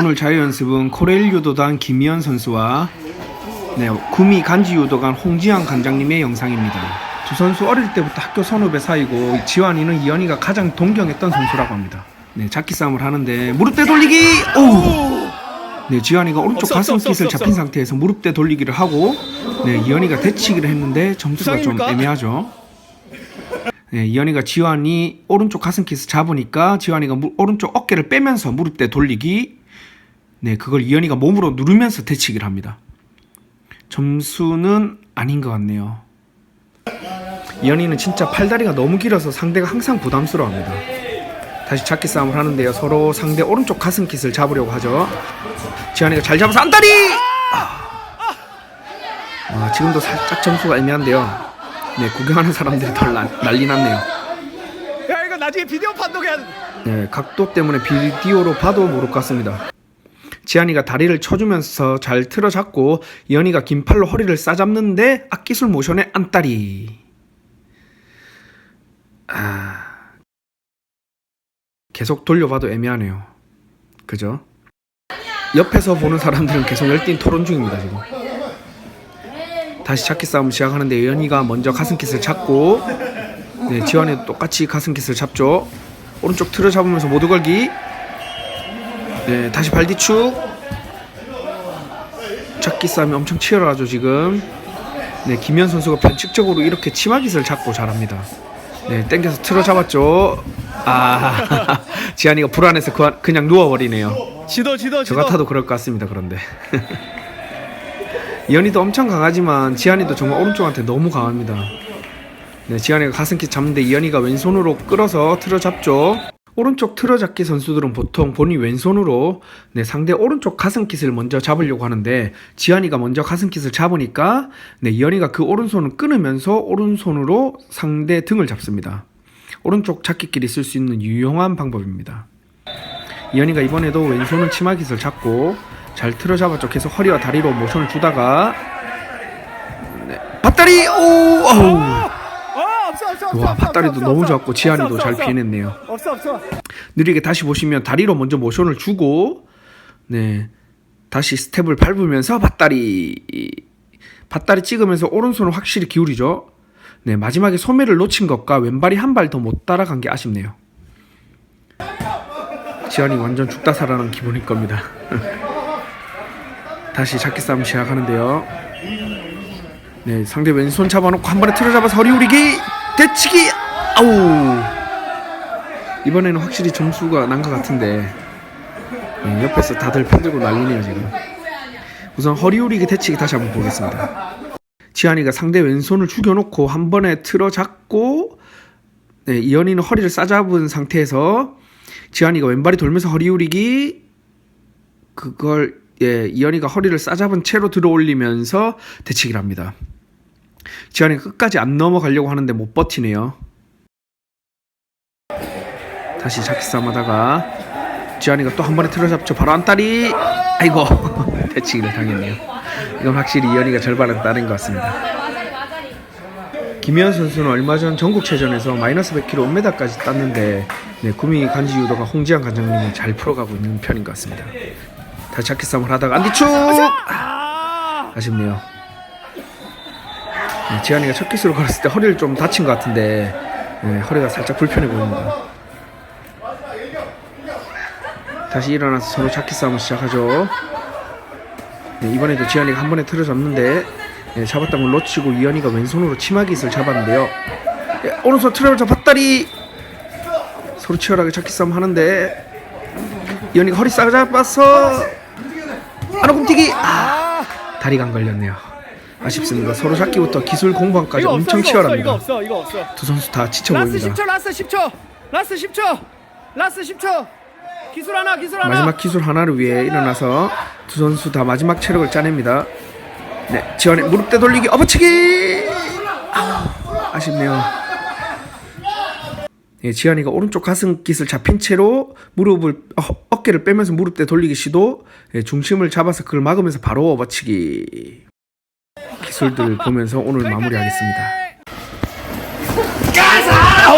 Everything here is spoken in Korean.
오늘 자유연습은 코레일 유도단 김희연 선수와 네, 구미 간지 유도관 홍지환 관장님의 영상입니다. 두 선수 어릴 때부터 학교 선후배 사이고 지환이는 이현이가 가장 동경했던 선수라고 합니다. 네, 잡기 싸움을 하는데 무릎대 돌리기! 오! 네, 지환이가 오른쪽 가슴 깃을 잡힌. 상태에서 무릎대 돌리기를 하고 네, 이현이가 대치기를 했는데 점수가 좀? 애매하죠. 네, 이현이가 지환이 오른쪽 가슴 깃을 잡으니까 지환이가 무- 오른쪽 어깨를 빼면서 무릎대 돌리기 네, 그걸 이현이가 몸으로 누르면서 대치기를 합니다. 점수는 아닌 것 같네요. 이현이는 진짜 팔다리가 너무 길어서 상대가 항상 부담스러워합니다. 다시 잡기 싸움을 하는데요. 서로 상대 오른쪽 가슴 깃을 잡으려고 하죠. 지환이가 잘 잡아서 안다리! 아, 아, 지금도 살짝 점수가 애매한데요. 네, 구경하는 사람들이 덜 난- 난리 났네요. 야 이거 나중에 비디오 판독해야 돼. 네, 각도 때문에 비디오로 봐도 모를 것 같습니다. 지한이가 다리를 쳐주면서 잘 틀어잡고 이현이가 긴 팔로 허리를 싸잡는데 악기술 모션의 안다리. 아, 계속 돌려봐도 애매하네요. 그죠? 옆에서 보는 사람들은 계속 열띤 토론 중입니다 지금. 다시 찾기 싸움 시작하는데 이현이가 먼저 가슴킷을 잡고 네, 지환이 똑같이 가슴킷을 잡죠. 오른쪽 틀어 잡으면서 모두 걸기. 네, 다시 발 뒤축. 잡기 싸움이 엄청 치열하죠 지금. 네, 김현 선수가 변칙적으로 이렇게 치마깃을 잡고 잘합니다. 네, 땡겨서 틀어 잡았죠. 아, 지한이가 불안해서 그, 그냥 누워버리네요. 지도 지도 저 지도. 같아도 그럴 것 같습니다. 그런데 이현이도 엄청 강하지만 지한이도 정말 오른쪽한테 너무 강합니다. 네, 지한이가 가슴kit 잡는데 이현이가 왼손으로 끌어서 틀어 잡죠. 오른쪽 틀어잡기 선수들은 보통 본인 왼손으로 네, 상대 오른쪽 가슴kit을 먼저 잡으려고 하는데 지한이가 먼저 가슴kit을 잡으니까 네, 이현이가 그 오른손을 끊으면서 오른손으로 상대 등을 잡습니다. 오른쪽 잡기끼리 쓸 수 있는 유용한 방법입니다. 이현이가 이번에도 왼손은 치마깃을 잡고 잘 틀어 잡았죠. 계속 허리와 다리로 모션을 주다가 네. 밧다리 오 어우. 와 밧다리도 너무. 좋았고 지한이도 없어, 잘 피해냈네요. 없어 없어. 느리게 다시 보시면 다리로 먼저 모션을 주고 네 다시 스텝을 밟으면서 밧다리 밧다리 찍으면서 오른손을 확실히 기울이죠. 네 마지막에 소매를 놓친 것과 왼발이 한 발 더 못 따라간 게 아쉽네요. 지환이 완전 죽다 살아난 기분일 겁니다. 다시 잡기 싸움 시작하는데요. 네 상대 왼손 잡아놓고 한 번에 틀어 잡아서 허리 우리기 대치기! 아우. 이번에는 확실히 점수가 난 것 같은데. 네, 옆에서 다들 편들고 난리네요 지금. 우선 허리 우리기 대치기 다시 한번 보겠습니다. 지한이가 상대 왼손을 죽여놓고 한 번에 틀어 잡고 네, 이현이는 허리를 싸잡은 상태에서 지한이가 왼발이 돌면서 허리 우리기 그걸 예, 이현이가 허리를 싸잡은 채로 들어 올리면서 대치기를 합니다 지한이가 끝까지 안 넘어가려고 하는데 못 버티네요. 다시 잡기 싸움 하다가 지한이가 또 한 번에 틀어잡죠. 바로 안다리! 아이고 대치기를 당했네요. 이건 확실히 이현이가 절반은 따른 것 같습니다. 김현 선수는 얼마 전 전국체전에서 마이너스 100kg 5m까지 땄는데 네, 구미 간지 유도가 홍지한 관장님이 잘 풀어가고 있는 편인 것 같습니다. 다시 잡기 싸움을 하다가 안디축 아. 아쉽네요. 네, 지한이가 첫 기술을 걸었을 때 허리를 좀 다친 것 같은데 네, 허리가 살짝 불편해 보입니다 다시 일어나서 서로 잡기 싸움을 시작하죠. 네, 이번에도 지한이가 한 번에 틀어 잡는데 네, 잡았던 걸 놓치고 이현이가 왼손으로 치마깃을 잡았는데요. 네, 오른손 틀어 잡았다리 서로 치열하게 잡기 싸움 하는데 이현이가 허리 싸 잡았어. 안아 굽튀기 아 다리가 안 걸렸네요. 아쉽습니다. 서로 잡기부터 기술 공방까지 이거 엄청 없어, 없어, 이거 치열합니다. 없어 이거 없어. 두 선수 다 지쳐 라스 보입니다. 10초 라스 10초 라스 10초 라스 10초 기술 하나 기술 하나. 마지막 기술 하나를 위해 일어나서 두 선수 다 마지막 체력을 짜냅니다. 네, 지원의 무릎대 돌리기 엎어치기. 아, 아쉽네요. 네, 지한이가 오른쪽 가슴 깃을 잡힌 채로 무릎을 어, 어깨를 빼면서 무릎 대 돌리기 시도 네, 중심을 잡아서 그걸 막으면서 바로 엎어치기 기술들을 보면서 오늘 마무리하겠습니다. 가자.